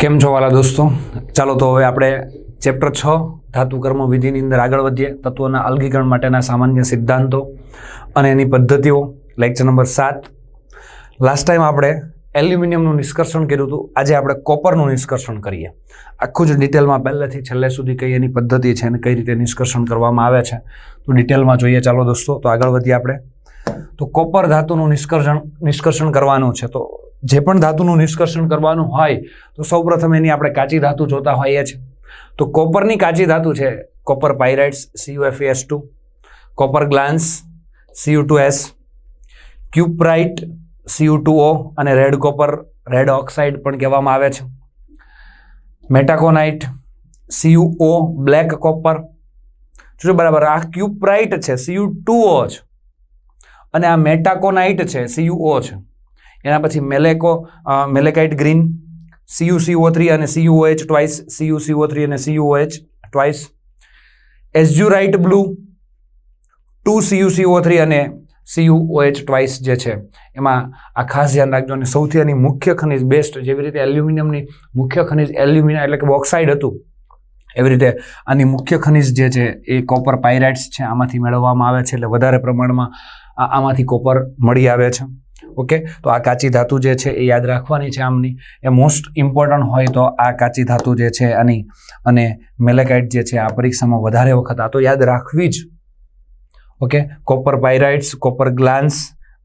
કેમ છો વાલા દોસ્તો? ચાલો તો હવે આપણે ચેપ્ટર છ, ધાતુ કર્મ વિધિની અંદર આગળ વધીએ, તત્વોના અલગીકરણ માટેના સામાન્ય સિદ્ધાંતો અને એની પદ્ધતિઓ. લેક્ચર નંબર સાત. લાસ્ટ ટાઈમ આપણે એલ્યુમિનિયમનું નિષ્કર્ષણ કર્યું હતું, આજે આપણે કોપરનું નિષ્કર્ષણ કરીએ. આખું જ ડિટેલમાં પહેલેથી છેલ્લે સુધી કઈ એની પદ્ધતિ છે અને કઈ રીતે નિષ્કર્ષણ કરવામાં આવે છે, તો ડિટેલમાં જોઈએ. ચાલો દોસ્તો, તો આગળ વધીએ આપણે. તો કોપર ધાતુનું નિષ્કર્ષણ નિષ્કર્ષણ કરવાનું છે, તો જે પણ ધાતુનું નિષ્કર્ષણ કરવાનું હોય, તો સૌપ્રથમ એની આપણે કાચી ધાતુ જોતા હોઈએ છીએ. તો કોપરની કાચી ધાતુ છે copper pyrites CUFS two copper glance CU two S cuprite CU two O અને રેડ કોપર, રેડ ઓક્સાઇડ પણ કહેવામાં આવે છે. Melaconite CU O black copper. જો બરાબર, આ ક્યુપ્રાઇટ છે સીયુ ટુ ઓ છે અને આ મેટાકોનાઇટ છે સીયુ ઓ છે. એના પછી મેલેકો મેલેકાઇટ ગ્રીન સીયુસીઓ થ્રી અને સીયુઓએચ ટ્વાઇસ સીયુસીઓ થ્રી અને CUOH twice azurite blue two CUCO three અને સીયુઓએચ ટ્વાઇસ જે છે. એમાં આ ખાસ ધ્યાન રાખજો અને સૌથી એની મુખ્ય ખનિજ બેસ્ટ જેવી રીતે એલ્યુમિનિયમની મુખ્ય ખનિજ એલ્યુમિનિયમ એટલે કે બોક્સાઇડ હતું, એવી રીતે આની મુખ્ય ખનિજ જે છે એ કોપર પાયરાઇટ્સ છે, આમાંથી મેળવવામાં આવે છે એટલે વધારે પ્રમાણમાં આમાંથી કોપર મળી આવે છે. ઓકે તો આ કાચી ધાતુ જે છે એ યાદ રાખવાની છે આમની. એ મોસ્ટ ઇમ્પોર્ટન્ટ હોય તો આ કાચી ધાતુ જે છે આની અને મેલેકાઇટ જે છે આ પરીક્ષામાં વધારે વખત આ તો યાદ રાખવી જ. Okay copper pyrites copper glance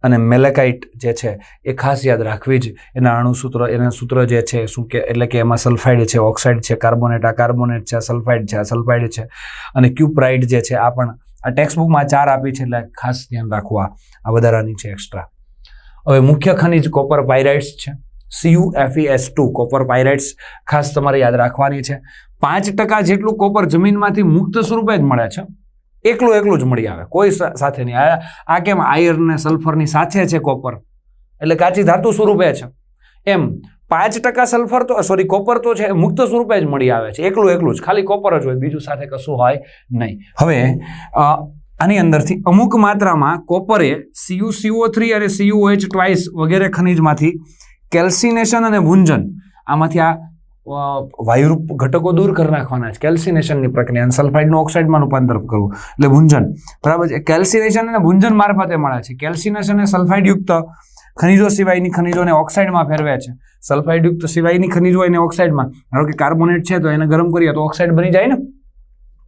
અને મેલેકાઇટ જે છે એ ખાસ યાદ રાખવી જ. એના અણુસૂત્ર, એના સૂત્ર જે છે શું કે, એટલે કે એમાં સલ્ફાઇડ છે ઓક્સાઇડ છે કાર્બોનેટ આ કાર્બોનેટ છે સલ્ફાઇડ છે, આ સલ્ફાઇડ છે અને ક્યુપ્રાઇડ જે છે આ પણ આ ટેક્સ્ટ બુકમાં ચાર આપી છે એટલે ખાસ ધ્યાન રાખવા આ. વધારાની છે એક્સ્ટ્રા હવે મુખ્ય ખનિજ કોપર પાયરાઇટ્સ છે. CU FES two copper pyrites ખાસ તમારે યાદ રાખવાની છે. પાંચ ટકા જેટલું કોપર જમીનમાંથી મુક્ત સ્વરૂપે જ મળે છે. એકલું એકલું જ મળી આવે. કોઈ સાથે નહીં. આ કેમ આયર્ન ને સલ્ફરની સાથે છે કોપર? એટલે કાચી ધાતુ સ્વરૂપે છે. એમ, પાંચ ટકા સલ્ફર તો, સોરી, કોપર તો છે મુક્ત સ્વરૂપે જ મળી આવે છે. એકલું એકલું જ. ખાલી કોપર જ હોય, બીજું સાથે કશું હોય નહીં. હવે આની અંદરથી અમુક માત્રામાં કોપરે સીયુ સીઓ થ્રી અને સીયુઓએચ ટ્વાઇસ વગેરે ખનિજમાંથી કેલ્સિનેશન અને ભુંજન, આમાંથી આ વાયુરૂપ ઘટકો દૂર કરી નાખવાના છે. કેલ્સિનેશનની પ્રક્રિયા, અને સલ્ફાઇડનું ઓક્સાઇડમાં રૂપાંતર કરવું. એટલે ભુંજન. બરાબર છે? કેલ્સિનેશન અને ભુંજન મારફતે મળે છે. કેલ્સિનેશન અને સલ્ફાઇડયુક્ત ખનિજો સિવાયની ખનિજોને ઓક્સાઇડમાં ફેરવે છે. સલ્ફાઇડયુક્ત સિવાયની ખનિજો એને ઓક્સાઇડમાં. ધારો કે કાર્બોનેટ છે તો એને ગરમ કરીએ તો ઓક્સાઇડ બની જાય ને?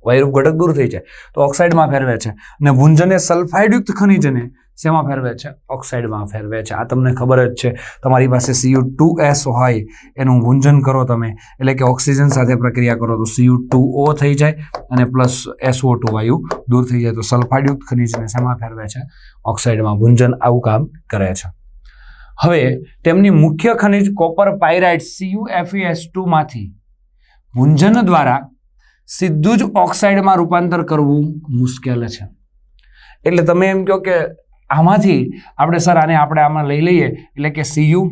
વાયુરૂપ ઘટક દૂર થઈ જાય. તો ઓક્સાઇડમાં ફેરવે છે. અને ભુંજને સલ્ફાઇડયુક્ત ખનિજને શેમાં ફેરવે છે? ઓક્સાઇડમાં ફેરવે છે. આ તમને ખબર જ છે. તમારી પાસે સીયુ ટુ એસ હોય, એનું ભુંજન કરો તમે. એટલે કે ઓક્સિજન સાથે પ્રક્રિયા કરો તો સીયુ ટુ ઓ થઈ જાય અને પ્લસ એસઓ ટુ વાયુ દૂર થઈ જાય. તો સલ્ફાઇડયુક્ત ખનિજને શેમાં ફેરવે છે? ઓક્સાઇડમાં ભૂંજન આવું કામ કરે છે. હવે તેમની મુખ્ય ખનિજ કોપર પાયરાઇટ સીયુ એફઈએસ ટુમાંથી ભૂંજન દ્વારા સીધું જ ઓક્સાઇડમાં રૂપાંતર કરવું મુશ્કેલ છે. એટલે તમે એમ કહો કે આમાંથી આપણે સર આને આપણે આમાં લઈ લઈએ, એટલે કે સીયુ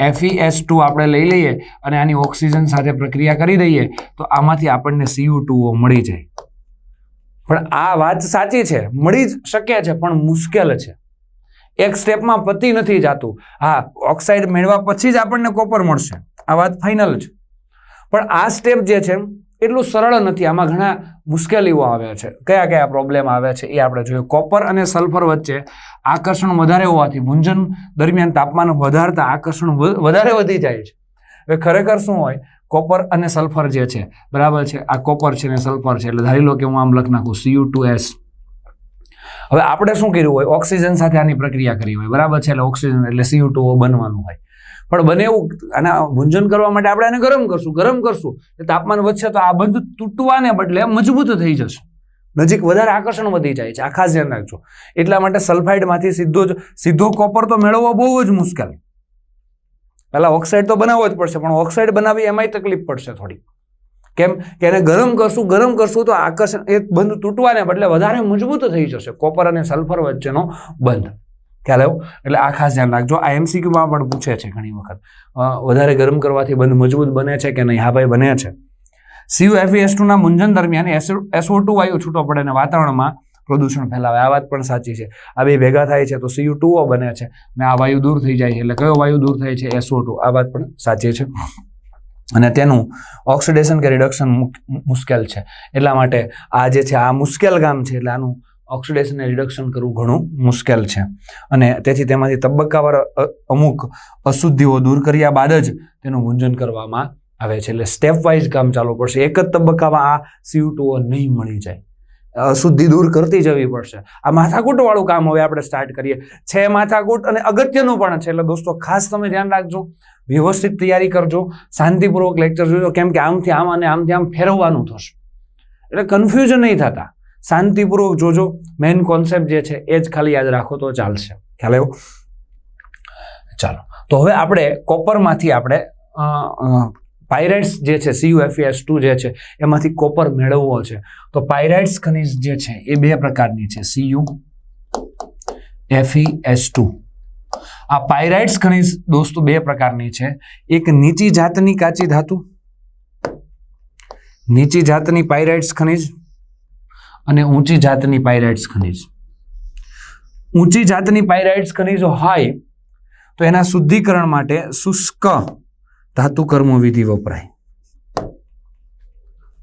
એફઈએસ ટુ આપણે લઈ લઈએ અને આની ઓક્સિજન સાથે પ્રક્રિયા કરી દઈએ, તો આમાંથી આપણને સીયુ ટુઓ મળી જાય. પણ આ વાત સાચી છે, મળી જ શકે છે, પણ મુશ્કેલ છે. એક સ્ટેપમાં પતી નથી જાતું. હા, ઓક્સાઇડ મેળવા પછી જ આપણને કોપર મળશે. આ વાત ફાઇનલ છે. પણ આ સ્ટેપ જે છે એટલું સરળ નથી. આમાં ઘણા મુશ્કેલીઓ આવે છે. કયા કયા પ્રોબ્લેમ આવે છે એ આપણે જોઈએ. કોપર અને સલ્ફર વચ્ચે આકર્ષણ વધારે હોવાથી મુંજન દરમિયાન તાપમાન વધારતા આકર્ષણ વધારે વધી જાય છે. હવે ખરેખર શું હોય? કોપર અને સલ્ફર જે છે, બરાબર છે? આ કોપર છે ને સલ્ફર છે. એટલે ધારી લો કે હું આમ લખ નાખું. સીયુ ટુ એસ હવે આપણે શું કર્યું હોય? ઓક્સિજન સાથે આની પ્રક્રિયા કરી હોય. બરાબર છે? એટલે ઓક્સિજન એટલે સીયુ ટુ બનવાનું હોય. પણ બને એવું આના ભૂંજન કરવા માટે આપણે આને ગરમ કરશું ગરમ કરશું. એટલે તાપમાન વધશે તો આ બંધ તૂટવાને બદલે મજબૂત થઈ જશે. નજીક વધારે આકર્ષણ વધી જાય છે, આ ખાસ ધ્યાન રાખજો. એટલા માટે સલ્ફાઇડમાંથી સીધો જ, સીધો કોપર તો મેળવવો બહુ જ મુશ્કેલ. પહેલા ઓક્સાઇડ તો બનાવવો જ પડશે, પણ ઓક્સાઇડ બનાવી એમાંય તકલીફ પડશે થોડી કેમ કે એને ગરમ કરશું ગરમ કરશું તો આકર્ષણ એ બંધ તૂટવાને બદલે વધારે મજબૂત થઈ જશે, કોપર અને સલ્ફર વચ્ચેનો બંધ. ખ્યાલ આવ્યો? એટલે આ ખાસ ધ્યાન રાખજો. આ એમસીક્યુમાં પણ પૂછે છે ઘણી વખત. વધારે ગરમ કરવાથી બંધ મજબૂત બને છે કે નહીં? હા ભાઈ, બને છે. સીયુ એફઈએસ ટુના મુંજન દરમિયાન એસઓ ટુ વાયુ છૂટો પડે અને વાતાવરણમાં પ્રદૂષણ ફેલાવે. આ વાત પણ સાચી છે. આ બે ભેગા થાય છે તો સીયુ ટુઓ બને છે અને આ વાયુ દૂર થઈ જાય છે. એટલે કયો વાયુ દૂર થાય છે? એસઓ ટુ આ વાત પણ સાચી છે. અને તેનું ઓક્સિડેશન કે રિડક્શન મુશ્કેલ છે. એટલા માટે આ જે છે, આ મુશ્કેલ કામ છે, એટલે આનું ઓક્સિડેશન અને રિડક્શન કરવું ઘણું મુશ્કેલ છે. અને તેથી તેમાંથી તબક્કાવાર અમુક અશુદ્ધિઓ દૂર કર્યા બાદ જ તેનું ગુંજન કરવામાં આવે છે. એટલે સ્ટેપ વાઇઝ કામ ચાલવું પડશે. એક જ તબક્કામાં આ સીયુ ટુઓ નહીં મળી જાય. અશુદ્ધિ દૂર કરતી જવી પડશે. આ માથાકૂટવાળું કામ હવે આપણે સ્ટાર્ટ કરીએ. છે માથાકૂટ અને અગત્યનું પણ છે. એટલે દોસ્તો, ખાસ તમે ધ્યાન રાખજો. વ્યવસ્થિત તૈયારી કરજો. શાંતિપૂર્વક લેક્ચર જોજો. કેમ કે આમથી આમ અને આમથી આમ ફેરવવાનું થશે. એટલે કન્ફ્યુઝન નહીં થતા. શાંતિપૂર્વક જોજો. મેઇન કોન્સેપ્ટ જે છે, એ જ ખાલી યાદ રાખો તો ચાલશે. ખ્યાલ આવ્યો? ચાલો. તો હવે આપણે કોપરમાંથી આપણે પાયરાઇટ્સ જે છે સીયુએફએસ ટુ જે છે, એમાંથી કોપર મેળવવો છે. તો પાયરાઇટ્સ ખનિજ જે છે, એ બે પ્રકારની છે. સીયુ એફઈએસ ટુ આ પાયરાઇટ્સ ખનિજ દોસ્તો બે પ્રકારની છે. એક નીચી જાતની કાચી ધાતુ, નીચી જાતની પાયરાઇટ્સ ખનિજ અને ઊંચી જાતની પાયરાઇટ્સ ખનિજ. ઊંચી જાતની પાયરાઇટ્સ ખનિજો હોય તો એના શુદ્ધિકરણ માટે શુષ્ક ધાતુ કર્મો વિધિ વપરાય.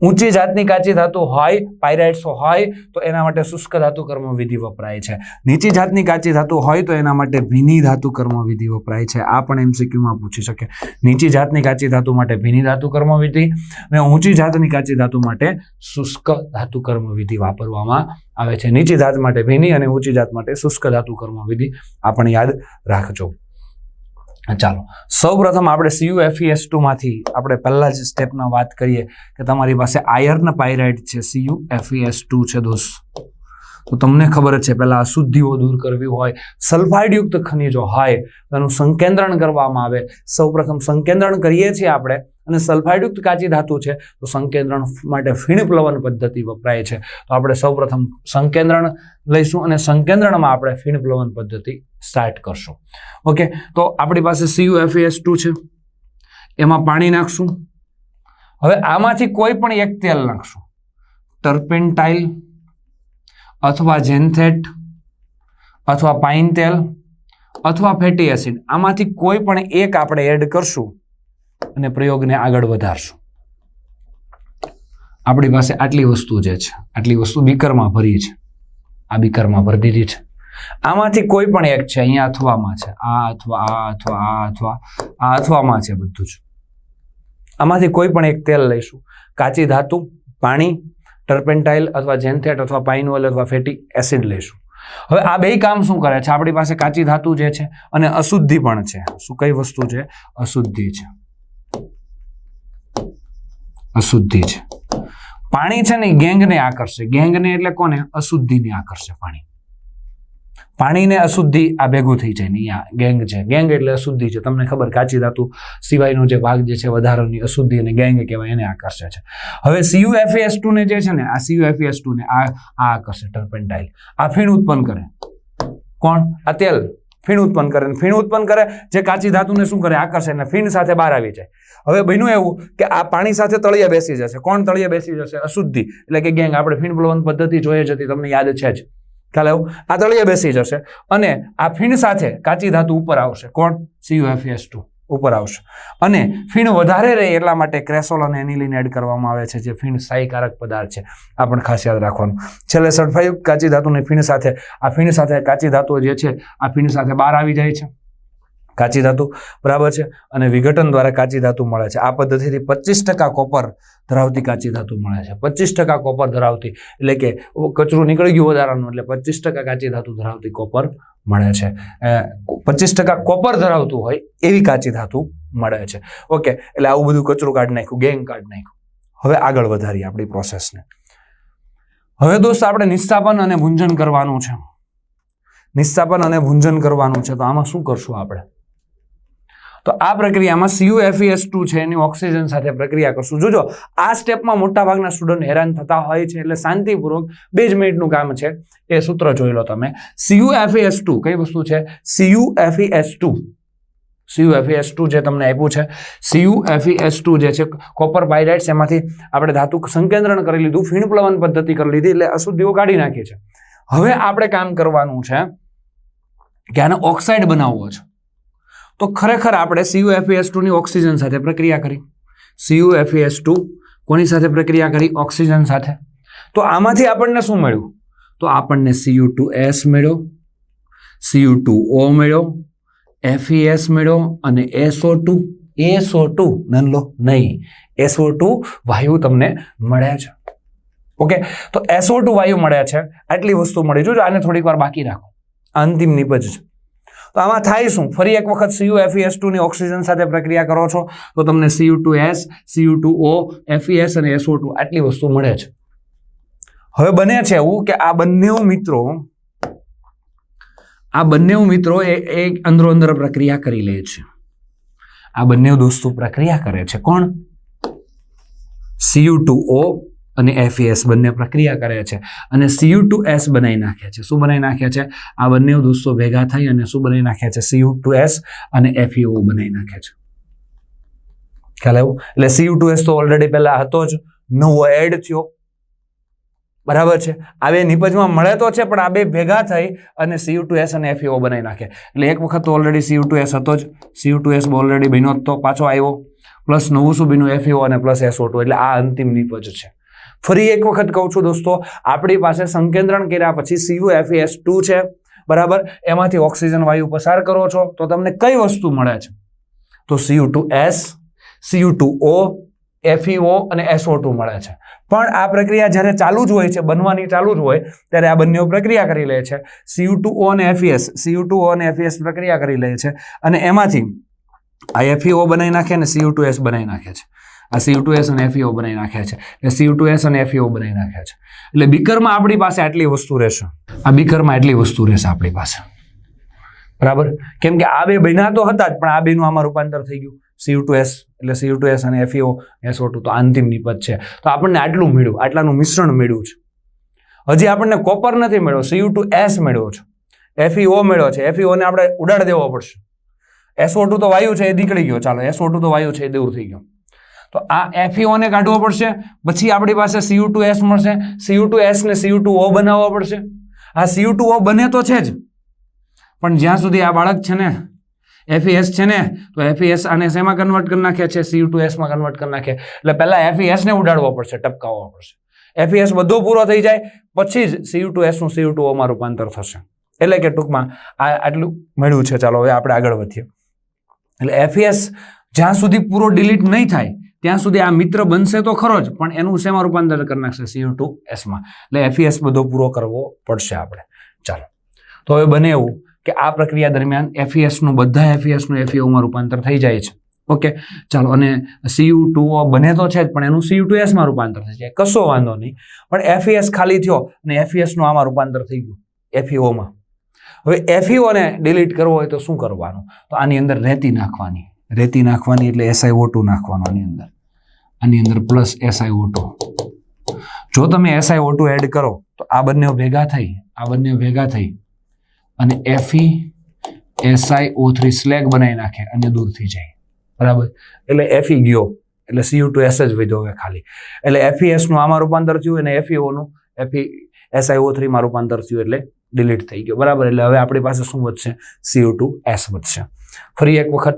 ઊંચી જાતની કાચી ધાતુ હોય, પાયરાઇટ્સ હોય, તો એના માટે શુષ્ક ધાતુ કર્મવિધિ વપરાય છે. નીચી જાતની કાચી ધાતુ હોય, તો એના માટે ભીની ધાતુ કર્મવિધિ વપરાય છે. આ પણ એમસીક્યુમાં પૂછી શકે. નીચી જાતની કાચી ધાતુ માટે ભીની ધાતુ કર્મ વિધિ અને ઊંચી જાતની કાચી ધાતુ માટે શુષ્ક ધાતુ કર્મવિધિ વાપરવામાં આવે છે. નીચી જાત માટે ભીની અને ઊંચી જાત માટે શુષ્ક ધાતુ કર્મવિધિ. આ પણ યાદ રાખજો. ચાલો. સૌ પ્રથમ આપણે સીયુએફઈએસ ટુમાંથી આપણે પહેલાં જ સ્ટેપમાં વાત કરીએ કે તમારી પાસે આયર્ન પાયરાઇટ છે સીયુએફઈએસ ટુ છે દોસ્ત. તો તમને ખબર જ છે, પહેલાં અશુદ્ધિઓ દૂર કરવી હોય સલ્ફાઇડયુક્ત ખનિજો હોય, એનું સંકેન્દ્રણ કરવામાં આવે. સૌપ્રથમ સંકેન્દ્રણ કરીએ છીએ આપણે, અને સલ્ફાઇડયુક્ત કાચી ધાતુ છે, તો સંકેન્દ્રણ માટે ફીણપ્લવન પદ્ધતિ વપરાય છે. તો આપણે સૌપ્રથમ સંકેન્દ્રણ લઈશું, અને સંકેન્દ્રણમાં આપણે ફીણપ્લવન પદ્ધતિ સ્ટાર્ટ કરશું. ઓકે તો આપણી પાસે સીયુએફએસ ટુ છે. એમાં પાણી નાખશું. હવે આમાંથી કોઈ પણ એક તેલ નાખશું. ટર્પેન્ટાઇલ અથવા જેન્થેટ અથવા પાઇન તેલ અથવા ફેટી એસિડ આમાંથી કોઈ પણ એક આપણે એડ કરશું અને પ્રયોગને આગળ વધારશું. આપણી પાસે આટલી વસ્તુ જે છે, આટલી વસ્તુ બીકરમાં ભરી છે. આ બીકરમાં ભરી દીધી છે. આમાંથી કોઈ પણ એક છે, અહીંયા અથવામાં છે, આ અથવા આ અથવા આ અથવા આ અથવામાં છે બધું જ. આમાંથી કોઈ પણ એક તેલ લઈશું. કાચી ધાતુ, પાણી, ટર્પેન્ટાઇલ અથવા જેન્થેટ અથવા પાઇન ઓઇલ અથવા ફેટી એસિડ લઈશું. હવે આ બે કામ શું કરે છે? આપણી પાસે કાચી ધાતુ જે છે અને અશુદ્ધિ પણ છે. શું કઈ વસ્તુ છે? અશુદ્ધિ છે. અશુદ્ધિ છે. પાણી છે ને ગેંગને આકર્ષે. ગેંગને એટલે કોને? અશુદ્ધિને આકર્ષે પાણી. પાણીને અશુદ્ધિ આ ભેગું થઈ જાય ને અહીંયા. ગેંગ છે. ગેંગ એટલે અશુદ્ધિ છે. તમને ખબર કાચી ધાતુ સિવાયનો જે ભાગ જે છે વધારાની અશુદ્ધિ અને ગેંગ કહેવાય, એને આકર્ષે છે. હવે સીયુએફએસ ટુ ને જે છે ને, આ સીયુએફએસ ટુ ને આ આ આકર્ષે ટર્પેન્ટાઇલ. આ ફીણ ઉત્પન્ન કરે. કોણ? આ તેલ. ફીણ ઉત્પન્ન કરે ફીણ ઉત્પન્ન કરે, જે કાચી ધાતુને શું કરે? આકર્ષે અને ફીણ સાથે બહાર આવી જાય. હવે બન્યું એવું કે આ પાણી સાથે તળિયા બેસી જશે. કોણ તળિયે બેસી જશે? અશુદ્ધિ. એટલે કે ગેંગ. આપણે ફીણ પ્લવન પદ્ધતિ જોઈએ જ હતી. તમને યાદ છે જ. ખ્યાલ આવ્યો? આ તળિયે બેસી જશે. અને આ ફીણ સાથે કાચી ધાતુ ઉપર આવશે. કોણ? સીયુએફએસ ટુ ઉપર આવશે. અને ફીણ વધારે રહે એટલા માટે ક્રેસોલ અને એનિલિન એડ કરવામાં આવે છે, જે ફીણ સ્થાયીકારક પદાર્થ છે. આ પણ ખાસ યાદ રાખવાનું. છેલ્લે સલ્ફાયુક્ત કાચી ધાતુની ફીણ સાથે, આ ફીણ સાથે કાચી ધાતુઓ જે છે, આ ફીણ સાથે બહાર આવી જાય છે. કાચી ધાતુ, બરાબર છે? અને વિઘટન દ્વારા કાચી ધાતુ મળે છે. આ પદ્ધતિથી પચીસ ટકા કોપર ધરાવતી કાચી ધાતુ મળે છે. પચીસ ટકા કોપર ધરાવતી, એટલે કે કચરું નીકળી ગયું વધારાનું, એટલે પચીસ ટકા કાચી ધાતુ ધરાવતી કોપર મળે છે. પચીસ ટકા કોપર ધરાવતું હોય એવી કાચી ધાતુ મળે છે. ઓકે, એટલે આવું બધું કચરું કાઢી નાખ્યું, ગેંગ કાઢી નાખ્યું. હવે આગળ વધારીએ આપણી પ્રોસેસને હવે દોસ્ત, આપણે નિસ્તાપન અને ભૂંજન કરવાનું છે. નિસ્થાપન અને ભૂંજન કરવાનું છે. તો આમાં શું કરશું આપણે? તો આ પ્રક્રિયામાં સીયુએફઈએસ ટુ છે, એની ઓક્સિજન સાથે પ્રક્રિયા કરશું. જોજો, આ સ્ટેપમાં મોટાભાગના સ્ટુડન્ટ હેરાન થતા હોય છે એટલે શાંતિપૂર્વક બે જ મિનિટનું કામ છે. એ સૂત્ર જોઈ લો તમે. સીયુએફઈએસ ટુ કઈ વસ્તુ છે? સીયુએફઈએસ ટુ સીયુએફઈએસ ટુ જે તમને આપ્યું છે. સીયુએફઈએસ ટુ જે છે કોપર પાયરાઇટ્સ એમાંથી આપણે ધાતુ સંકેન્દ્રણ કરી લીધું, ફીણ પ્લવન પદ્ધતિ કરી લીધી એટલે અશુદ્ધિઓ કાઢી નાખી છે. હવે આપણે કામ કરવાનું છે કે આને ઓક્સાઇડ બનાવવો છે. તો ખરેખર આપણે સીયુએફએસ ટુની ઓક્સિજન સાથે પ્રક્રિયા કરી. સીયુ એફએસ ટુ કોની સાથે પ્રક્રિયા કરી? ઓક્સિજન સાથે. તો આમાંથી આપણને શું મળ્યું? તો આપણને સીયુ ટુ એસ મળ્યો સીયુ ટુ ઓ મળ્યો એફઈએસ મળ્યો અને એસઓ ટુ એસઓ ટુ નનલો નહીં. એસઓ ટુ વાયુ તમને મળ્યા છે. ઓકે? તો એસઓ ટુ વાયુ મળ્યા છે. આટલી વસ્તુ મળી જો આને થોડીક વાર બાકી રાખો. અંતિમ નિપજ છે. તો આમાં થાય શું? ફરી એક વખત સીયુ એફઈએસ ટુની ઓક્સિજન સાથે પ્રક્રિયા કરો છો, તો તમને CU two S CU two O FES અને એસઓ ટુ આટલી વસ્તુ મળે છે. હવે બને છે એવું કે આ બંને મિત્રો, આ બંને મિત્રો એ અંદરો અંદર પ્રક્રિયા કરી લે છે. આ બંને દોસ્તો પ્રક્રિયા કરે છે. કોણ? સીયુ ટુ ઓ અને એફઈએસ બંને પ્રક્રિયા કરે છે અને સીયુ ટુ એસ બનાવી નાખ્યા છે. શું બનાવી નાખ્યા છે? આ બંને દોસ્તો ભેગા થઈ અને શું બનાવી નાખ્યા છે? સીયુ ટુ એસ અને એફઈઓ બનાવી નાખ્યા છે. ખ્યાલ આવ્યો? એટલે સીયુ ટુ એસ તો ઓલરેડી પહેલા હતો જ. નવો એડ થયો. બરાબર છે? આ બે નિપજમાં મળે તો છે, પણ આ બે ભેગા થઈ અને સીયુ ટુ એસ અને એફઈઓ બનાવી નાખે. એટલે એક વખત તો ઓલરેડી સીયુ ટુ એસ હતો જ. સીયુ ટુ એસ ઓલરેડી બન્યો તો પાછો આવ્યો. પ્લસ નવું શું બન્યું? એફઈઓ અને પ્લસ એસઓ ટુ એટલે આ અંતિમ નિપજ છે. ફરી એક વખત કહું છું દોસ્તો, આપણી પાસે સંકેન્દ્રણ કર્યા પછી સીયુ એફઈએસ ટુ છે, બરાબર? એમાંથી ઓક્સિજન, વાયુ પસાર કરો છો, તો તમને કઈ વસ્તુ મળે છે? તો CU two S CU two O FEO અને એસઓ ટુ મળે છે. પણ આ પ્રક્રિયા જ્યારે ચાલુ જ હોય છે, બનવાની ચાલુ જ હોય, ત્યારે આ બંને પ્રક્રિયા કરી લે છે. સીયુ ટુ ઓ અને એફઈએસ સીયુ ટુ ઓ અને એફઈએસ પ્રક્રિયા કરી લે છે. અને એમાંથી આ એફઈઓ બનાવી નાખે અને સીયુ ટુ એસ બનાવી નાખે છે. આ સીયુ ટુ એસ અને એફઈઓ બનાવી નાખ્યા છે. એટલે સીયુ ટુ એસ અને એફઈઓ બનાવી નાખ્યા છે. એટલે બીકરમાં આપણી પાસે આટલી વસ્તુ રહેશે. આ બીકરમાં એટલી વસ્તુ રહેશે આપણી પાસે. બરાબર? કેમ કે આ બે બન્યા તો હતા જ, પણ આ બેનું આમાં રૂપાંતર થઈ ગયું. સીયુ ટુ એસ એટલે સીયુ ટુ એસ અને એફઈઓ એસઓ ટુ તો અંતિમ નિપજ છે. તો આપણને આટલું મળ્યું, આટલાનું મિશ્રણ મળ્યું છે. હજી આપણને કોપર નથી મળ્યો સીયુ ટુ એસ મળ્યો છે. એફઈઓ મળ્યો છે. એફઈઓને આપણે ઉડાડ દેવો પડશે. એસઓ ટુ તો વાયુ છે એ નીકળી ગયો. ચાલો એસઓ ટુ તો વાયુ છે એ દૂર થઈ ગયો. તો આ એફઈઓને કાઢવો પડશે. પછી આપણી પાસે સીયુ ટુ એસ મળશે. સીયુ ટુ એસ ને સીયુ ટુ ઓ બનાવવો પડશે. આ સીયુ ટુ ઓ બને તો છે જ. પણ જ્યાં સુધી આ બાળક છે ને એફઈએસ છે ને, તો એફઈએસ આને શેમાં કન્વર્ટ કરી નાખે છે? સીયુ ટુ એસમાં કન્વર્ટ કરી નાખે. એટલે પહેલા એફઈએસ ને ઉડાડવો પડશે, ટપકાવવો પડશે. એફઈએસ બધો પૂરો થઈ જાય, પછી જ સીયુ ટુ એસનું સીયુ ટુ ઓમાં રૂપાંતર થશે. એટલે કે ટૂંકમાં આ આટલું મળ્યું છે. ચાલો હવે આપણે આગળ વધીએ. એટલે એફઈએસ જ્યાં સુધી પૂરો ડિલીટ નહીં થાય ત્યાં સુધી આ મિત્ર બનશે તો ખરો જ, પણ એનું શેમાં રૂપાંતર કરી નાખશે? સીયુ ટુ એસમાં એટલે એફઈએસ બધો પૂરો કરવો પડશે આપણે. ચાલો. તો હવે બને એવું કે આ પ્રક્રિયા દરમિયાન એફઈએસનું બધા એફઈએસનું એફઈઓમાં રૂપાંતર થઈ જાય છે. ઓકે? ચાલો, અને સીયુ ટુ બને તો છે જ, પણ એનું સીયુ ટુ એસમાં રૂપાંતર થઈ જાય. કશો વાંધો નહીં. પણ એફઈએસ ખાલી થયો અને એફઈએસનું આમાં રૂપાંતર થઈ ગયું એફઈઓમાં હવે એફઈઓને ડિલીટ કરવો હોય તો શું કરવાનું? તો આની અંદર રહેતી નાખવાની. રેતી નાખવાની એટલે એસઆઈ ઓટુ નાખવાનો આની અંદર. આની અંદર પ્લસ એસઆઈ ઓટુ જો તમે એસઆઈ ઓટુ એડ કરો, તો આ બંને ભેગા થઈ, આ બંને ભેગા થઈ. અને FE SI O three slag બનાવી નાખે, અને દૂર થઈ જાય. બરાબર? એટલે એફઈ ગયો. એટલે સીયુ ટુ એસ જ વધ્યો હવે ખાલી. એટલે એફઈએસ એસનું આમાં રૂપાંતર થયું અને એફઈઓ ઓનું એફઈ એસઆઈ ઓ થ્રીમાં રૂપાંતર થયું એટલે ડિલીટ થઈ ગયો. બરાબર? એટલે હવે આપણી પાસે શું વધશે? સીયુ ટુ એસ વધશે. ફરી એક વખત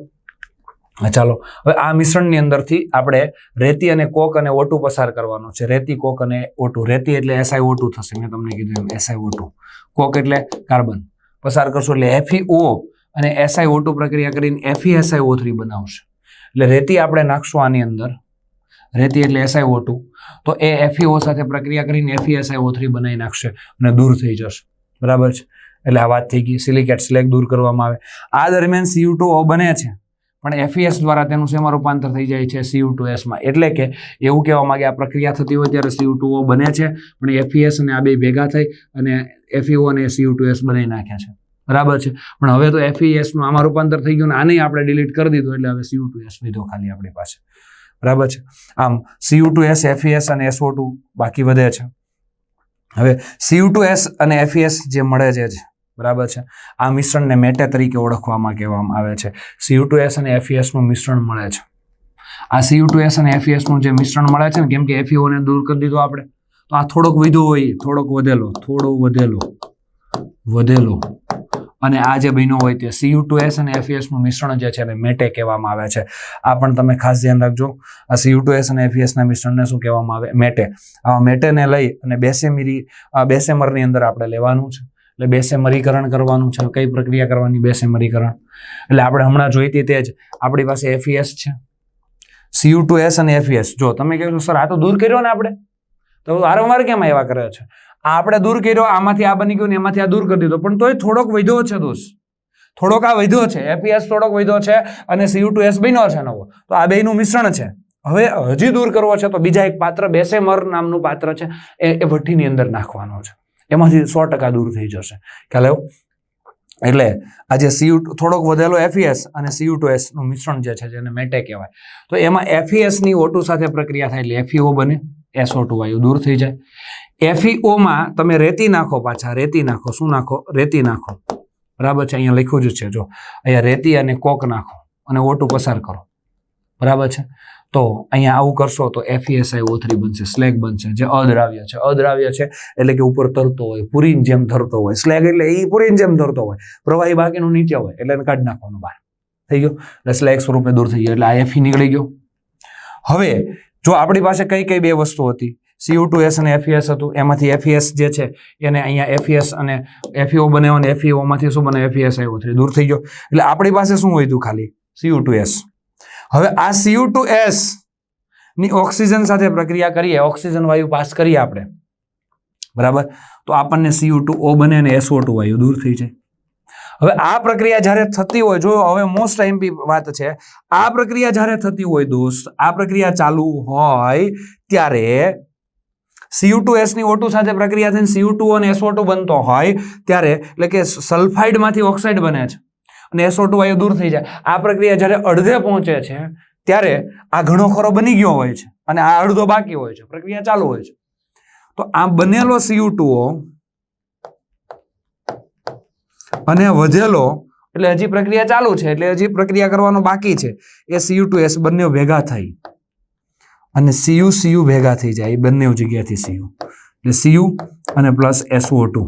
ચાલો. હવે આ મિશ્રણની અંદરથી આપણે રેતી અને કોક અને ઓટું પસાર કરવાનો છે. રેતી, કોક અને ઓટું. રેતી એટલે એસઆઈ ઓટું થશે. મેં તમને કીધું એમ એસઆઈ ઓટુ કોક એટલે કાર્બન. પસાર કરશો એટલે એફઈઓ અને એસઆઈ ઓટું પ્રક્રિયા કરીને એફઈ એસઆઈ ઓ થ્રી બનાવશે. એટલે રેતી આપણે નાખશું આની અંદર. રેતી એટલે એસઆઈ ઓ ટુ. તો એ એફઈઓ સાથે પ્રક્રિયા કરીને એફઈ એસઆઈ ઓ થ્રી બનાવી નાખશે અને દૂર થઈ જશે. બરાબર છે? એટલે આ વાત થઈ ગઈ. સિલિકેટ સ્લેગ દૂર કરવામાં આવે. આ દરમિયાન સીયુ ટુ ઓ બને છે. પણ એફઈએસ દ્વારા તેનું શેમાં રૂપાંતર થઈ જાય છે સીયુ ટુ એસમાં એટલે કે એવું કહેવા માંગે, આ પ્રક્રિયા થતી હોય ત્યારે સીયુ ટુ ઓ બને છે, પણ એફઈએસ અને આ બે ભેગા થઈ અને એફઈઓ અને સીયુ ટુ એસ બનાવી નાખ્યા છે. બરાબર છે? પણ હવે તો એફઈએસનું આમાં રૂપાંતર થઈ ગયું ને આને આપણે ડિલીટ કરી દીધું, એટલે હવે સીયુ ટુ એસ લીધો ખાલી આપણી પાસે. બરાબર છે? આમ સીયુ ટુ એસ એફઈએસ અને એસઓ ટુ બાકી વધે છે. હવે સીયુ ટુ એસ અને એફઈએસ જે મળે છે બરાબર છે? આ મિશ્રણને મેટે તરીકે ઓળખવામાં કહેવામાં આવે છે. સીયુ ટુ એસ અને એફઈએસનું મિશ્રણ મળે છે. આ સીયુ ટુ એસ અને એફઈએસનું જે મિશ્રણ મળે છે ને, કેમ કે FeO દૂર કરી દીધું આપણે. તો આ થોડોક વધુ હોય, થોડોક વધેલો, થોડો વધેલો વધેલો. અને આ જે બન્યો હોય તે સીયુ ટુ એસ અને એફીએસનું મિશ્રણ જે છે એને મેટે કહેવામાં આવે છે. આ પણ તમે ખાસ ધ્યાન રાખજો. આ સીયુ ટુ એસ અને એફીએસના મિશ્રણને શું કહેવામાં આવે? મેટે. આ મેટેને લઈ અને બેસેમિરી બેસેમરની અંદર આપણે લેવાનું છે. એટલે બેસેમરીકરણ કરવાનું છે. કઈ પ્રક્રિયા કરવાની? બેસેમરીકરણ એટલે આપણે હમણાં જોઈતી તે જ. આપણી પાસે એફઈએસ છે. સીયુ ટુ એસ અને એફઈએસ જો, તમે કહો સર, આ તો દૂર કર્યો ને આપણે? તો વારંવાર કેમ એવા કરે છે? આ આપણે દૂર કર્યો, આમાંથી આ બની ગયું ને એમાંથી આ દૂર કરી દીધો. પણ તોય થોડોક વધ્યો છે દોષ. થોડોક આ વધ્યો છે. એફીએસ થોડોક વધ્યો છે અને સીયુ ટુ એસ બન્યો છે નવો. તો આ બેનું મિશ્રણ છે. હવે હજી દૂર કરવો છે તો બીજા એક પાત્ર બેસેમર નામનું પાત્ર છે. એ એ ભઠ્ઠીની અંદર નાખવાનો છે. એમાંથી સો ટકા દૂર થઈ જશે. ખ્યાલ આવ્યો? એટલે આ જે સીયુ થોડોક વધેલો એફઈએસ અને સીયુ ટુ એસનું મિશ્રણ જે છે જેને મેટે કહેવાય. તો એમાં એફઈએસની ઓટુ સાથે પ્રક્રિયા થાય એટલે એફઈઓ બને. એસઓ ટુ વાયુ દૂર થઈ જાય. એફઈઓમાં તમે રેતી નાખો પાછા, રેતી નાખો. શું નાખો? રેતી નાખો. બરાબર છે? અહીંયા લખ્યું જ છે, જો. અહીંયા રેતી અને કોક નાખો અને ઓટુ પસાર કરો. બરાબર છે? તો અહીંયા આવું કરશો તો એફઈએસઆઈ ઓ થ્રી બનશે, સ્લેગ બનશે, જે અદ્રાવ્ય છે. અદ્રાવ્ય છે એટલે કે ઉપર તરતો હોય, પૂરીની જેમ ધરતો હોય. સ્લેગ એટલે એ પૂરીની જેમ ધરતો હોય. પ્રવાહી બાકીનું નીચે હોય એટલે એને કાઢી નાખવાનું બહાર. થઈ ગયો? એટલે સ્લેગ સ્વરૂપે દૂર થઈ ગયો. એટલે આ એફઈ નીકળી ગયો. હવે, જો આપણી પાસે કઈ કઈ બે વસ્તુ હતી? સીયુ ટુ એસ અને એફઈએસ હતું. એમાંથી એફઈએસ જે છે, એને અહીંયા એફઈએસ અને એફઈઓ બનાવ્યો અને FeO માંથી શું બને? એફઈએસ આવ્યો થ્રી દૂર થઈ ગયો. એટલે આપણી પાસે શું હોય હતું ખાલી? સીયુ ટુ એસ હવે આ સીયુ ટુ એસની ઓક્સિજન સાથે પ્રક્રિયા કરીએ, ઓક્સિજન વાયુ પાસ કરીએ આપણે. બરાબર? તો આપણને સીયુ ટુ ઓ બને અને એસઓ ટુ વાયુ દૂર થઈ જાય. હવે આ પ્રક્રિયા જ્યારે થતી હોય, જો હવે મોસ્ટ એમપી વાત છે, આ પ્રક્રિયા જ્યારે થતી હોય દોસ્ત, આ પ્રક્રિયા ચાલુ હોય ત્યારે સીયુ ટુ એસની ઓટુ સાથે પ્રક્રિયા થઈને સીયુ ટુ અને એસઓ ટુ બનતો હોય, ત્યારે એટલે કે સલ્ફાઇડમાંથી ઓક્સાઇડ બને છે. અને એસઓ ટુ વાયુ દૂર થઈ જાય. આ પ્રક્રિયા જ્યારે અડધે પહોંચે છે, ત્યારે આ ઘણો ખરો બની ગયો હોય છે અને આ અડધો બાકી હોય છે. પ્રક્રિયા ચાલુ હોય છે. તો આ બનેલો સીયુ ટુઓ અને વધેલો, એટલે હજી પ્રક્રિયા ચાલુ છે, એટલે હજી પ્રક્રિયા કરવાનો બાકી છે. એ સીયુ ટુ એસ બંને ભેગા થઈ અને સીયુ સીયુ ભેગા થઈ જાય. એ બંને જગ્યાથી સીયુ એટલે સીયુ અને પ્લસ એસઓ ટુ.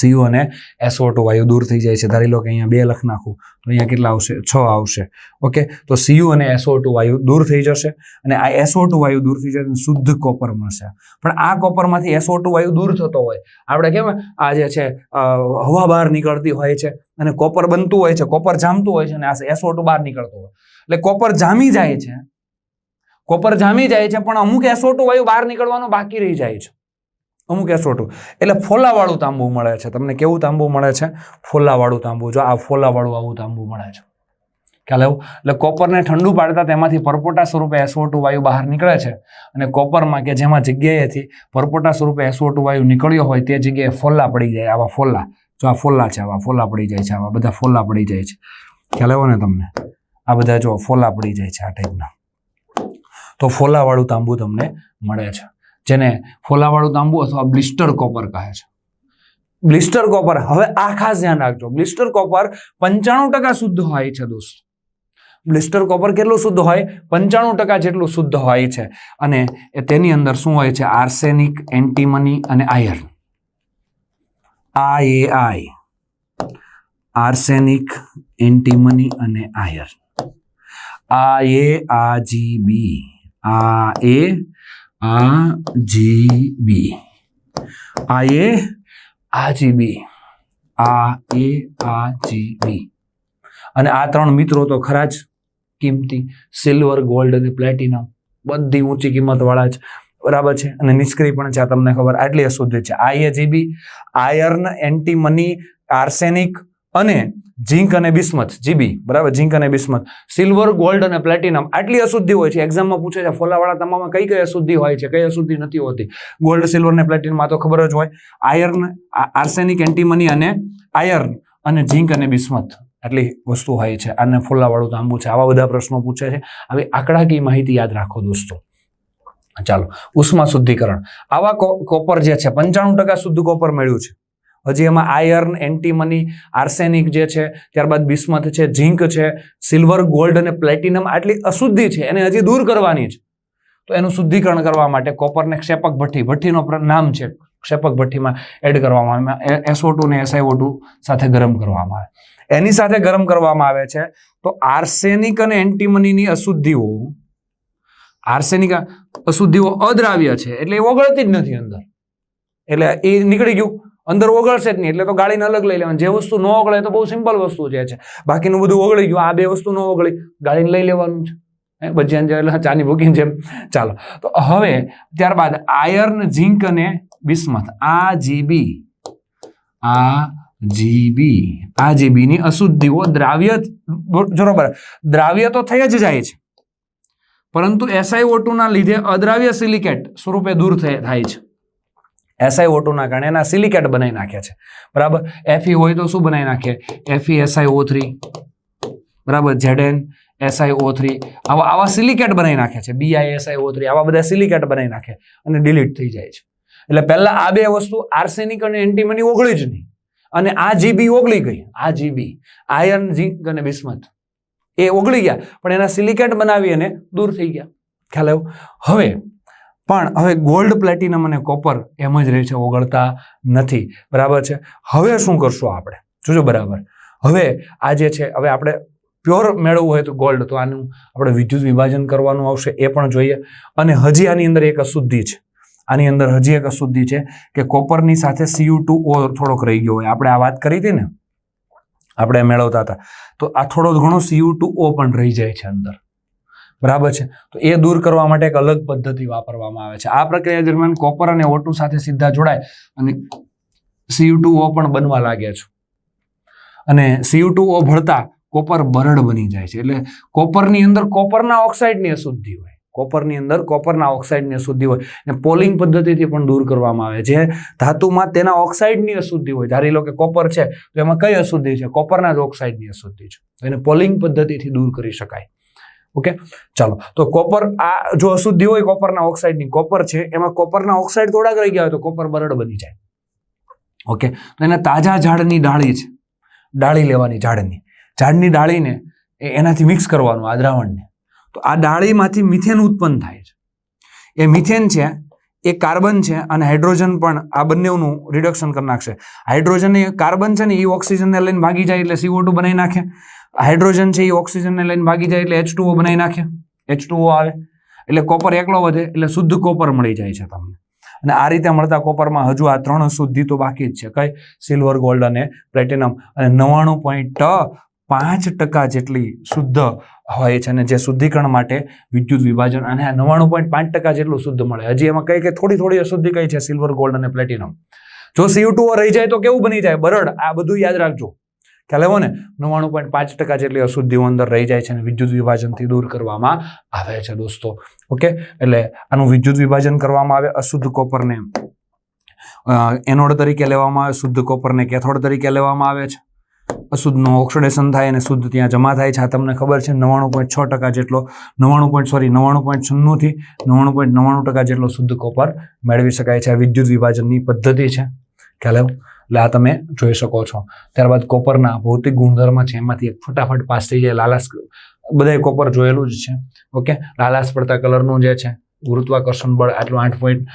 સીયુ અને એસઓ ટુ વાયુ દૂર થઈ જાય છે. ધારી લો કે અહીંયા બે લખ નાખું, તો અહીંયા કેટલા આવશે? છ આવશે. ઓકે? તો સીયુ અને એસઓ ટુ વાયુ દૂર થઈ જશે અને આ એસઓ ટુ વાયુ દૂર થઈ જશે શુદ્ધ કોપર મળશે. પણ આ કોપરમાંથી એસઓ ટુ વાયુ દૂર થતો હોય, આપણે કેમ આ જે છે હવા બહાર નીકળતી હોય છે અને કોપર બનતું હોય છે, કોપર જામતું હોય છે અને આ એસઓ ટુ બહાર નીકળતું હોય. એટલે કોપર જામી જાય છે. કોપર જામી જાય છે, પણ અમુક એસઓ ટુ વાયુ બહાર નીકળવાનું બાકી રહી જાય છે. અમુક એસોટું એટલે ફોલાવાળું તાંબુ મળે છે. તમને કેવું તાંબુ મળે છે? ફોલાવાળું તાંબુ. જો આ ફોલાવાળું આવું તાંબુ મળે છે. ખ્યાલ આવ્યો? એટલે કોપરને ઠંડુ પાડતા તેમાંથી પરપોટા સ્વરૂપે એસોટુ વાયુ બહાર નીકળે છે. અને કોપરમાં કે જેમાં જગ્યાએથી પરપોટા સ્વરૂપે એસોટુ વાયુ નીકળ્યો હોય તે જગ્યાએ ફોલ્લા પડી જાય. આવા ફોલ્લા જો આ ફોલ્લા છે, આવા ફોલ્લા પડી જાય છે. આવા બધા ફોલ્લા પડી જાય છે. ખ્યાલ આવ્યો ને તમને? આ બધા જો ફોલ્લા પડી જાય છે આ ટાઈપના તો ફોલાવાળું તાંબુ તમને મળે છે. જેને ફોલાવાળું તાંબુ અથવા બ્લિસ્ટર કોપર કહે છે. બ્લિસ્ટર કોપર હવે આ ખાસ ધ્યાન રાખજો. બ્લિસ્ટર કોપર પંચાણું ટકા શુદ્ધ હોય છે દોસ્ત. બ્લિસ્ટર કોપર કેટલું શુદ્ધ હોય? પંચાણું ટકા જેટલું શુદ્ધ હોય છે. અને તેની અંદર શું હોય છે? આર્સેનિક એન્ટીમની અને આયર્ન આ એ આઈ આર્સેનિક એન્ટીમની અને આયર્ન આ એ આ જી બી આ એ આ જી આ એ આજીબી. આ એ આ જી અને આ ત્રણ મિત્રો તો ખરા જ કિંમતી. સિલ્વર ગોલ્ડ અને પ્લેટિનમ બધી ઊંચી કિંમતવાળા જ. બરાબર છે? અને નિષ્ક્રિય પણ છે, આ તમને ખબર. આટલી અશુદ્ધ છે. આઈએજીબી આયર્ન એન્ટીમની આર્સેનિક અને ઝીંક અને બિસ્મથ જીબી, બરાબર? ઝીંક અને બિસ્મથ સિલ્વર, ગોલ્ડ અને પ્લેટિનમ આટલી અશુદ્ધિ હોય છે. એક્ઝામમાં પૂછે છે, ફોલાવાળા તમામ કઈ કઈ અશુદ્ધિ હોય છે? કઈ અશુદ્ધિ નથી હોતી? ગોલ્ડ, સિલ્વર ને પ્લેટિનમાં તો ખબર જ હોય. આયર્ન આર્સેનિક એન્ટીમની અને આયર્ન અને ઝીંક અને બિસ્મથ આટલી વસ્તુ હોય છે. અને ફોલાવાળું તાંબુ છે. આવા બધા પ્રશ્નો પૂછે છે. આવી આંકડાકીય માહિતી યાદ રાખો દોસ્તો. ચાલો ઉષ્મા શુદ્ધિકરણ આવા કોપર જે છે, પંચાણું ટકા શુદ્ધ કોપર મળ્યું છે. હજી એમાં આયર્ન એન્ટીમની આર્સેનિક જે છે, ત્યારબાદ બિસ્મથ છે ઝીંક છે સિલ્વર ગોલ્ડ અને પ્લેટિનમ આટલી અશુદ્ધિ છે, એને હજી દૂર કરવાની છે તો એનું શુદ્ધિકરણ કરવા માટે કોપરને ક્ષેપક ભઠ્ઠી, ભઠ્ઠીનો નામ છે, ક્ષેપક ભઠ્ઠીમાં એડ કરવામાં આવે એસઓ ટુ ને એસઆઈઓ ટુ સાથે ગરમ કરવામાં આવે. એની સાથે ગરમ કરવામાં આવે છે, તો આર્સેનિક અને એન્ટીમનીની અશુદ્ધિઓ આર્સેનિક અશુદ્ધિઓ અદ્રાવ્ય છે, એટલે એ ઓગળતી જ નથી અંદર. એટલે એ નીકળી ગયું. અંદર ઓગળશે જ નહીં, એટલે તો ગાળીને અલગ લઈ લેવાની. જે વસ્તુ ન ઓગળે તો બહુ સિમ્પલ વસ્તુ જે છે બાકીનું બધું ઓગળી ગયું, આ બે વસ્તુ ન ઓગળી, ગાળીને લઈ લેવાનું છે. ભજીયાને એટલે ચાની ભૂકીને જેમ. ચાલો, તો હવે ત્યારબાદ આયર્ન ઝીંક અને બિસ્મથ આ જીબી આ જીબી આ જીબીની અશુદ્ધિઓ દ્રાવ્ય, બરોબર, દ્રાવ્ય તો થઈ જ જાય છે. પરંતુ એસઆઈ ઓટુના લીધે અદ્રાવ્ય સિલિકેટ સ્વરૂપે દૂર થાય છે. SiO2 ઓટોના કારણે એના સિલિકેટ બનાવી નાખ્યા છે. બરાબર? એફઈ હોય તો શું બનાવી નાખે એફઈ એસઆઈ ઓ થ્રી બરાબર? જેડેન એસઆઈઓ થ્રી આવા આવા સિલિકેટ બનાવી નાખ્યા છે. બીઆઈ એસઆઈઓ થ્રી આવા બધા સિલિકેટ બનાવી નાખે અને ડિલીટ થઈ જાય છે. એટલે પહેલાં આ બે વસ્તુ આર્સેનિક અને એન્ટીમની ઓગળી જ નહીં. અને આ જીબી ઓગળી ગઈ. આ જીબી આયર્ન ઝીંક અને બિસ્મત એ ઓગળી ગયા. પણ એના સિલિકેટ બનાવી અને દૂર થઈ ગયા. ખ્યાલ આવ્યો? હવે પણ હવે ગોલ્ડ પ્લેટિનમ અને કોપર એમ જ રહે છે, ઓગળતા નથી. બરાબર છે? હવે શું કરશું આપણે? જોજો બરાબર. હવે આ જે છે, હવે આપણે પ્યોર મેળવવું હોય તો ગોલ્ડ તો આનું આપણે વિદ્યુત વિભાજન કરવાનું આવશે, એ પણ જોઈએ. અને હજી આની અંદર એક અશુદ્ધિ છે. આની અંદર હજી એક અશુદ્ધિ છે કે કોપરની સાથે સીયુ ટુ ઓ થોડોક રહી ગયો હોય. આપણે આ વાત કરી હતી ને? આપણે મેળવતા હતા. તો આ થોડો ઘણો સીયુ ટુ ઓ પણ રહી જાય છે અંદર. બરાબર છે? તો એ દૂર કરવા માટે એક અલગ પદ્ધતિ વાપરવામાં આવે છે. આ પ્રક્રિયા દરમિયાન કોપર અને ઓટુ સાથે સીધા જોડાય અને સીયુ ટુ ઓ પણ બનવા લાગે છે. અને સીયુ ટુ ઓ ભળતા કોપર બરડ બની જાય છે. એટલે કોપરની અંદર કોપરના ઓક્સાઇડની અશુદ્ધિ હોય. કોપરની અંદર કોપરના ઓક્સાઇડની અશુદ્ધિ હોય. અને પોલિંગ પદ્ધતિથી પણ દૂર કરવામાં આવે જે ધાતુમાં તેના ઓક્સાઇડની અશુદ્ધિ હોય. ધારી લો કે કોપર છે, તો એમાં કઈ અશુદ્ધિ છે? કોપરના જ ઓક્સાઇડની અશુદ્ધિ છે. એને પોલિંગ પદ્ધતિથી દૂર કરી શકાય. ઓકે? ચાલો. તો કોપર આ જો અશુદ્ધિ હોય કોપરના ઓક્સાઇડની, કોપર છે, એમાં કોપરના ઓક્સાઇડ થોડાક રહી ગયા હોય તો કોપર બરડ બની જાય. ઓકે? તો એને તાજા ઝાડની ડાળી છે. ડાળી લેવાની ઝાડની. ઝાડની ડાળીને એનાથી મિક્સ કરવાનું આ દ્રાવણને. તો આ ડાળીમાંથી મિથેન ઉત્પન્ન થાય છે. એ મિથેન છે, એ કાર્બન છે અને હાઇડ્રોજન પણ આ બંનેનું રિડક્શન કરી નાખશે. હાઇડ્રોજન એ કાર્બન છે ને, એ ઓક્સિજનને લઈને ભાગી જાય એટલે સીઓ ટુ બનાવી નાખે. હાઇડ્રોજન છે એ ઓક્સિજનને લઈને ભાગી જાય એટલે એચ ટુઓ બનાવી નાખે. એચ ટુઓ આવે. એટલે કોપર એકલો વધે, એટલે શુદ્ધ કોપર મળી જાય છે તમને. અને આ રીતે મળતા કોપરમાં હજુ આ ત્રણ શુદ્ધિ તો બાકી જ છે. કઈ? સિલ્વર ગોલ્ડ અને પ્લેટિનમ અને નવ્વાણું પોઈન્ટ પાંચ ટકા જેટલી શુદ્ધ હોય છે અને જે શુદ્ધિકરણ માટે વિદ્યુત વિભાજન અને આ નવ્વાણું પોઈન્ટ પાંચ ટકા જેટલું શુદ્ધ મળે. હજી એમાં કઈ કઈ થોડી થોડી અશુદ્ધિ કઈ છે? સિલ્વર ગોલ્ડ અને પ્લેટિનમ જો સીયુ રહી જાય તો કેવું બની જાય? બરડ. આ બધું યાદ રાખજો. ખ્યાલ આવ્યો ને? નવ્વાણું પોઈન્ટ પાંચ ટકા જેટલી અશુદ્ધિઓ અંદર રહી જાય છે અને વિદ્યુત વિભાજનથી દૂર કરવામાં આવે છે દોસ્તો. ઓકે? એટલે આનું વિદ્યુત વિભાજન કરવામાં આવે અશુદ્ધ કોપરને એનોડ તરીકે લેવામાં આવે શુદ્ધ કોપરને કેથોડ તરીકે લેવામાં આવે છે. અશુદ્ધનું ઓક્સિડેશન થાય અને શુદ્ધ ત્યાં જમા થાય છે. આ તમને ખબર છે નવ્વાણું પોઈન્ટ છ ટકા જેટલો નવ્વાણું પોઈન્ટ સોરી નવ્વાણું પોઈન્ટ છન્નુંથી નવ્વાણું પોઈન્ટ નવ્વાણું ટકા જેટલો શુદ્ધ કોપર મેળવી શકાય છે. આ વિદ્યુત વિભાજનની પદ્ધતિ છે. ખ્યાલ આવ્યો? એટલે આ તમે જોઈ શકો છો. ત્યારબાદ કોપરના ભૌતિક ગુણધર્મ છે, એમાંથી એક ફટાફટ પાસ થઈ જાય. લાલાશ બધાએ કોપર જોયેલું જ છે. ઓકે? લાલાશ પડતા કલરનું જે છે, ગુરુત્વાકર્ષણ બળ આટલું આઠ પોઈન્ટ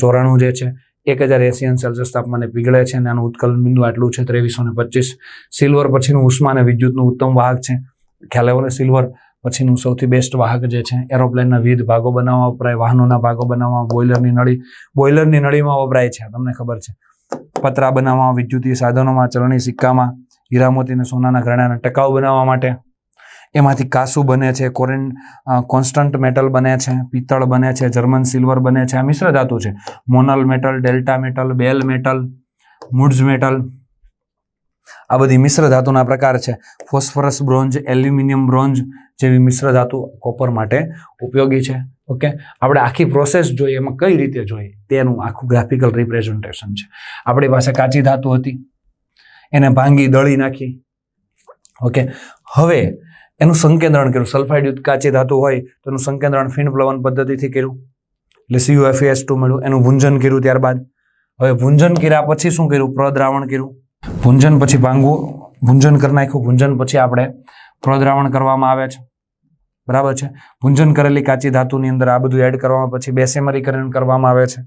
ચોરાણું જે છે, એક હજાર એસી અંશ સેલ્સિયસ તાપમાને પીગળે છે અને આનું ઉત્કલન બિંદુ આટલું છે, ત્રેવીસો ને પચીસ. સિલ્વર પછીનું ઉષ્મા અને વિદ્યુતનું ઉત્તમ વાહક છે. ખ્યાલ આવ્યો ને? સિલ્વર પછીનું સૌથી બેસ્ટ વાહક જે છે એરોપ્લેનના વિવિધ ભાગો બનાવવા વપરાય, વાહનોના ભાગો બનાવવા બોઇલરની નળી બોઇલરની નળીમાં વપરાય છે. તમને ખબર છે. પતરા બનાવવા વિદ્યુતીય સાધનોમાં, ચલણી સિક્કામાં, હીરામોતી અને સોનાના ઘરેણાને ટકાઉ બનાવવા માટે. એમાંથી કાસુ બને છે, કોરેન કોન્સ્ટન્ટ મેટલ બને છે, પિત્તળ બને છે, જર્મન સિલ્વર બને છે, આ મિશ્ર ધાતુ છે. Monel metal, delta metal, bell metal Muntz metal. આ બધી મિશ્ર ધાતુના પ્રકાર છે. ફોસ્ફરસ બ્રોન્ઝ એલ્યુમિનિયમ બ્રોન્ઝ જેવી મિશ્ર ધાતુ કોપર માટે ઉપયોગી છે. ઓકે આપણે આખી પ્રોસેસ જોઈએ, એમાં કઈ રીતે જોઈએ? તેનું આખું ગ્રાફિકલ રિપ્રેઝન્ટેશન છે. આપણી પાસે કાચી ધાતુ હતી. એને ભાંગી, દળી નાખી. ઓકે હવે એનું સંકેન્દ્રણ કર્યું. સલ્ફાઇડ યુક્ત કાચી ધાતુ હોય, તો એનું સંકેન્દ્રણ ફીણ પ્લવન પદ્ધતિથી કર્યું. એટલે સીયુએફએસ ટુ મળ્યું. એનું ભૂંજન કર્યું ત્યારબાદ. હવે ભૂંજન કર્યા પછી શું કર્યું? પ્રદ્રાવણ કર્યું. ભૂંજન પછી ભાંગવું, ભૂંજન કરી નાખ્યું. ભૂંજન પછી આપણે પ્રદ્રાવણ કરવામાં આવે છે. બરાબર છે? ભૂંજન કરેલી કાચી ધાતુની અંદર આ બધું એડ કરવામાં પછી બેસેમરીકરણ કરવામાં આવે છે.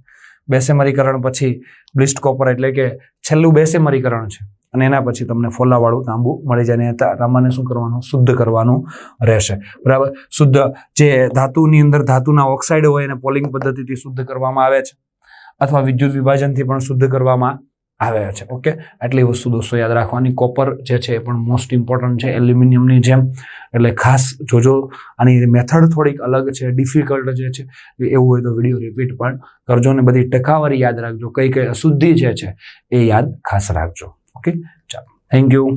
બેસેમરીકરણ પછી બ્લિસ્ટ કોપર એટલે કે છેલ્લું બેસેમરીકરણ છે. અને એના પછી તમને ફોલાવાળું તાંબુ મળી જાય અને તાંબાને શું કરવાનું? શુદ્ધ કરવાનું રહેશે. બરાબર? શુદ્ધ જે ધાતુની અંદર ધાતુના ઓક્સાઇડ હોય એને પોલિંગ પદ્ધતિથી શુદ્ધ કરવામાં આવે છે. અથવા વિદ્યુત વિભાજનથી પણ શુદ્ધ કરવામાં આવે છે, ઓકે? આટલી વસ્તુ દોસ્તો યાદ રાખવાની. કોપર જે છે એ પણ મોસ્ટ ઇમ્પોર્ટન્ટ છે, એલ્યુમિનિયમની જેમ. એટલે ખાસ જોજો, આની મેથડ થોડીક અલગ છે ડિફિકલ્ટ જે છે એવું હોય તો વીડિયો રિપીટ પણ કરજો ને બધી ટકાવારી યાદ રાખજો. કઈ કઈ અશુદ્ધિ જે છે એ યાદ ખાસ રાખજો, ઓકે? ચાલો થેન્ક યુ